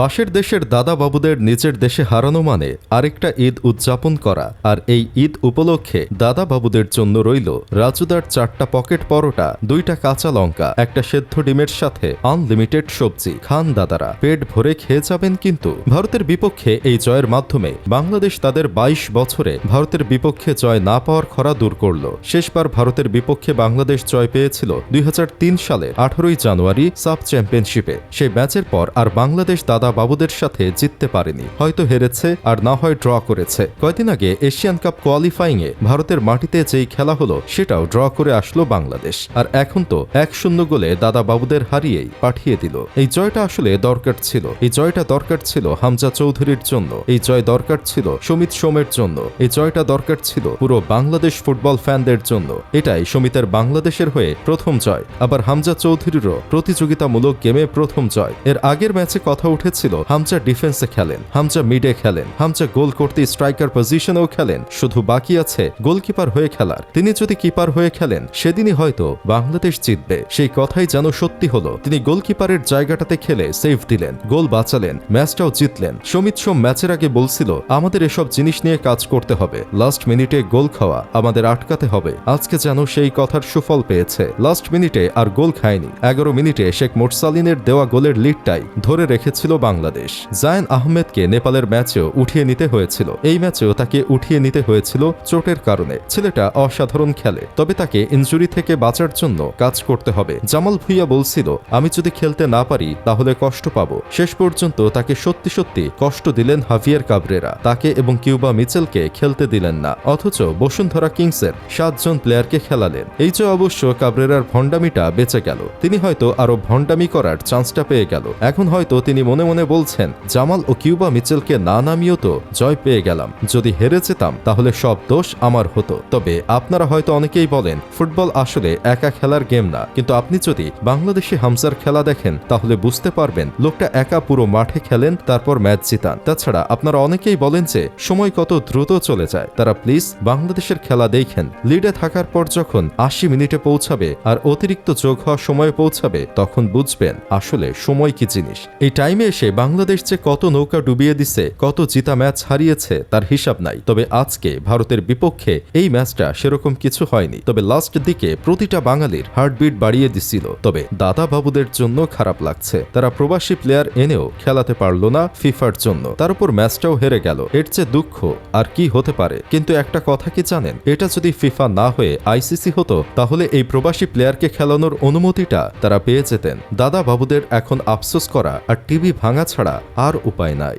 পাশের দেশের দাদা বাবুদের নিজের দেশে হারানো মানে আরেকটা ঈদ উদযাপন করা। আর এই ঈদ উপলক্ষে দাদা বাবুদের জন্য রইল রাজুদার চারটা পকেট পরোটা, দুইটা কাঁচা লঙ্কা, একটা সেদ্ধ ডিমের সাথে আনলিমিটেড সবজি। খান দাদারা, পেট ভরে খেয়ে যাবেন কিন্তু। ভারতের বিপক্ষে এই জয়ের মাধ্যমে বাংলাদেশ তাদের ২২ বছরে ভারতের বিপক্ষে জয় না পাওয়ার খরা দূর করল। শেষবার ভারতের বিপক্ষে বাংলাদেশ জয় পেয়েছিল দুই সালের আঠারোই জানুয়ারি সাব চ্যাম্পিয়নশিপে। সেই ম্যাচের পর আর বাংলাদেশ দাদা বাবুদের সাথে জিততে পারেনি। হয়তো হেরেছে আর না হয় ড্র করেছে। কয়দিন আগে এশিয়ান কাপ কোয়ালিফাইংয়ে ভারতের মাটিতে যেই খেলা হলো, সেটাও ড্র করে আসলো বাংলাদেশ। আর এখন তো এক শূন্য গোলে দাদা বাবুদের হারিয়েই পাঠিয়ে দিল। এই জয়টা আসলে দরকার ছিল। এই জয়টা দরকার ছিল হামজা চৌধুরীর জন্য। এই জয় দরকার ছিল সমিত সোমের জন্য। এই জয়টা দরকার ছিল পুরো বাংলাদেশ ফুটবল ফ্যানদের জন্য। এটাই সমিতের বাংলাদেশের হয়ে প্রথম জয়। আবার হামজা চৌধুরীরও প্রতিযোগিতামূলক গেমে প্রথম জয়। এর আগের ম্যাচে কথা উঠেছিল হামজা ডিফেন্সে খেলেন, হামজা মিডে খেলেন, হামজা গোল করতে স্ট্রাইকার পজিশনেও খেলেন। শুধু বাকি আছে গোলকিপার হয়ে খেলার। তিনি যদি কিপার হয়ে খেলেন, সেদিনই হয়তো বাংলাদেশ জিতবে। সেই কথাই যেন সত্যি হলো। তিনি গোলকিপারের জায়গাটাতে খেলে সেভ দিলেন গোল বাঁচালেন ম্যাচটাও জিতলেন। সমিত সোম ম্যাচের আগে বলছিল, আমাদের এসব জিনিস নিয়ে কাজ করতে হবে। লাস্ট মিনিটে গোল খাওয়া আমাদের আটকাতে হবে। আজকে যেন সেই কথার সুফল পেয়েছে। লাস্ট মিনিটে আর গোল খায়নি। এগারো মিনিটে শেখ মোরসালিনের দেওয়া গোলের লিডটাই ধরে রেখেছিল বাংলাদেশ। জায়ন আহমেদকে নেপালের ম্যাচেও উঠিয়ে নিতে হয়েছিল। এই ম্যাচেও তাকে উঠিয়ে নিতে হয়েছিল চোটের কারণে। ছেলেটা অসাধারণ খেলে। তবে তাকে ইনজুরি থেকে বাঁচার জন্য কাজ করতে হবে। জামাল ভুইয়া বলছিল, আমি যদি খেলতে না পারি, তাহলে কষ্ট পাবো। শেষ পর্যন্ত তাকে সত্যি সত্যি কষ্ট দিলেন হাভিয়ার কাবরেরা। তাকে এবং কিউবা মিচেলকে খেলতে দিলেন না। অথচ বসুন্ধরা কিংসের সাতজন প্লেয়ারকে খেলালেন। এই যে অবশ্য কাবরেরার ভণ্ডামিটা বেঁচে গেল। তিনি হয়তো আরও ভণ্ডামি করার চান্সটা পেয়ে গেল। এখন হয়তো তিনি মনে মনে বলছেন, জামাল ও কিউবা মিচেলকে না নামিয়েও তো জয় পেয়ে গেলাম। যদি হেরে যেতাম, তাহলে সব দোষ আমার হতো। তবে আপনারা হয়তো অনেকেই বলেন, ফুটবল আসলে একা খেলার গেম না। কিন্তু আপনি যদি বাংলাদেশে হামজার খেলা দেখেন, তাহলে বুঝতে পারবেন, লোকটা একা পুরো মাঠে খেলেন, তারপর ম্যাচ জিতান। তাছাড়া আপনারা অনেকেই বলেন যে, সময় কত দ্রুত চলে যায়। তারা প্লিজ বাংলাদেশের খেলা দেখেন। লিডে থাকার পর যখন আশি মিনিটে পৌঁছাবে আর অতিরিক্ত যোগ হওয়া সময়ে পৌঁছাবে, তখন বুঝবেন আসলে সময় কি জিনিস। এই টাইমে এসে বাংলাদেশ যে কত নৌকা ডুবিয়ে দিছে, কত জিতা ম্যাচ হারিয়েছে, তার হিসাব নাই। তবে আজকে ভারতের বিপক্ষে এই ম্যাচটা সেরকম কিছু হয়নি। তবে লাস্ট দিকে প্রতিটা বাঙালির হার্টবিট বাড়িয়ে দিছিল। তবে দাদা বাবুদের জন্য খারাপ লাগছে। তারা প্রবাসী প্লেয়ার এনেও খেলাতে পারল না ফিফার জন্য। তার উপর ম্যাচটাও হেরে গেল। এর চেয়ে দুঃখ আর কি হতে পারে? কিন্তু একটা কথা কি জানেন? এটা যদি ফিফা না হয়ে আইসিসি হতো, তাহলে এই প্রবাসী প্লেয়ারকে খেলানোর অনুমতিটা তারা পেয়ে যেতেন। দাদা বাবুদের এখন আফসোস করা আর টিভি ভাঙা ছাড়া আর উপায় নাই।